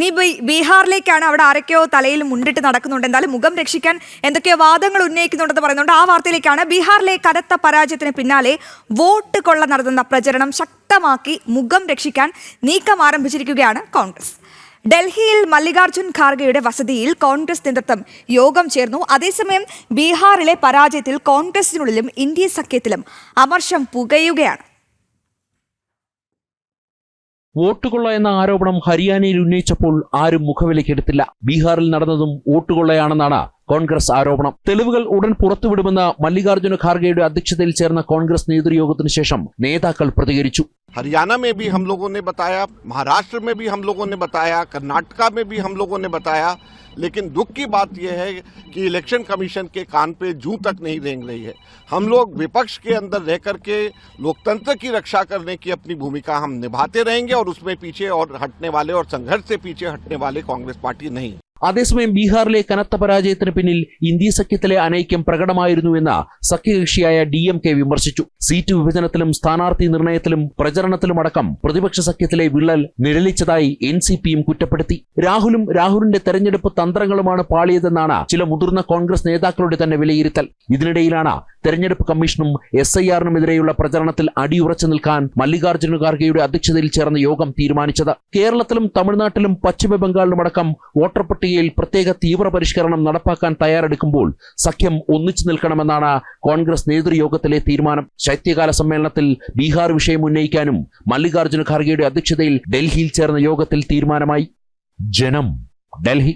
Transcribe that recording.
ഇനി ബീഹാറിലേക്കാണ് അവിടെ ആരൊക്കെയോ തലയിൽ മുണ്ടിട്ട് നടക്കുന്നുണ്ട്. എന്തായാലും മുഖം രക്ഷിക്കാൻ എന്തൊക്കെയോ വാദങ്ങൾ ഉന്നയിക്കുന്നുണ്ടെന്ന് പറയുന്നുണ്ട്. ആ വാർത്തയിലേക്കാണ് ബീഹാറിലെ കനത്ത പരാജയത്തിന് പിന്നാലെ വോട്ട് കൊള്ള നടത്തുന്ന പ്രചരണം ശക്തമാക്കി മുഖം രക്ഷിക്കാൻ നീക്കം ആരംഭിച്ചിരിക്കുകയാണ് കോൺഗ്രസ്. ഡൽഹിയിൽ മല്ലികാർജുൻ ഖാർഗെയുടെ വസതിയിൽ കോൺഗ്രസ് നേതൃത്വം യോഗം ചേർന്നു. അതേസമയം ബീഹാറിലെ പരാജയത്തിൽ കോൺഗ്രസിനുള്ളിലും ഇന്ത്യൻ സഖ്യത്തിലും അമർഷം പുകയുകയാണ്. വോട്ടുകൊള്ള എന്ന ആരോപണം ഹരിയാനയിൽ ഉന്നയിച്ചപ്പോൾ ആരും മുഖവിലക്കെടുത്തില്ല ബീഹാറിൽ നടന്നതും വോട്ടുകൊള്ളയാണെന്നാണ് കോൺഗ്രസ് ആരോപണം. തെളിവുകൾ ഉടൻ പുറത്തുവിടുമെന്ന് മല്ലികാർജുന ഖാർഗെയുടെ അധ്യക്ഷതയിൽ ചേർന്ന കോൺഗ്രസ് നേതൃയോഗത്തിനു ശേഷം നേതാക്കൾ പ്രതികരിച്ചു. हरियाणा में भी हम लोगों ने बताया, महाराष्ट्र में भी हम लोगों ने बताया, कर्नाटका में भी हम लोगों ने बताया, लेकिन दुख की बात यह है कि इलेक्शन कमीशन के कान पे जू तक नहीं रेंग रही है। हम लोग विपक्ष के अंदर रह करके लोकतंत्र की रक्षा करने की अपनी भूमिका हम निभाते रहेंगे और उसमें पीछे और हटने वाले और संघर्ष से पीछे हटने वाले कांग्रेस पार्टी नहीं। അതേസമയം ബീഹാറിലെ കനത്ത പരാജയത്തിന് പിന്നിൽ ഇന്ത്യ സഖ്യത്തിലെ അനൈക്യം പ്രകടമായിരുന്നുവെന്ന് സഖ്യകക്ഷിയായ ഡി എം കെ വിമർശിച്ചു. സീറ്റ് വിഭജനത്തിലും സ്ഥാനാർത്ഥി നിർണയത്തിലും പ്രചരണത്തിലുമടക്കം പ്രതിപക്ഷ സഖ്യത്തിലെ വിള്ളൽ നിഴലിച്ചതായി എൻ സി പിയും കുറ്റപ്പെടുത്തി. രാഹുലും രാഹുലിന്റെ തെരഞ്ഞെടുപ്പ് തന്ത്രങ്ങളുമാണ് പാളിയതെന്നാണ് ചില മുതിർന്ന കോൺഗ്രസ് നേതാക്കളുടെ തന്നെ വിലയിരുത്തൽ. ഇതിനിടയിലാണ് തെരഞ്ഞെടുപ്പ് കമ്മീഷനും എസ് ഐ ആറിനുമെതിരെയുള്ള പ്രചരണത്തിൽ അടിയുറച്ചു നിൽക്കാൻ മല്ലികാർജുന ഖാർഗെയുടെ അധ്യക്ഷതയിൽ ചേർന്ന യോഗം തീരുമാനിച്ചത്. കേരളത്തിലും തമിഴ്നാട്ടിലും പശ്ചിമ ബംഗാളിലുമടക്കം വോട്ടർ പട്ടികയിൽ പ്രത്യേക തീവ്ര പരിഷ്കരണം നടപ്പാക്കാൻ തയ്യാറെടുക്കുമ്പോൾ സഖ്യം ഒന്നിച്ചു നിൽക്കണമെന്നാണ് കോൺഗ്രസ് നേതൃയോഗത്തിലെ തീരുമാനം. ശൈത്യകാല സമ്മേളനത്തിൽ ബീഹാർ വിഷയം ഉന്നയിക്കാനും മല്ലികാർജുന ഖാർഗെയുടെ അധ്യക്ഷതയിൽ ഡൽഹിയിൽ ചേർന്ന യോഗത്തിൽ തീരുമാനമായി. ജനം ഡൽഹി.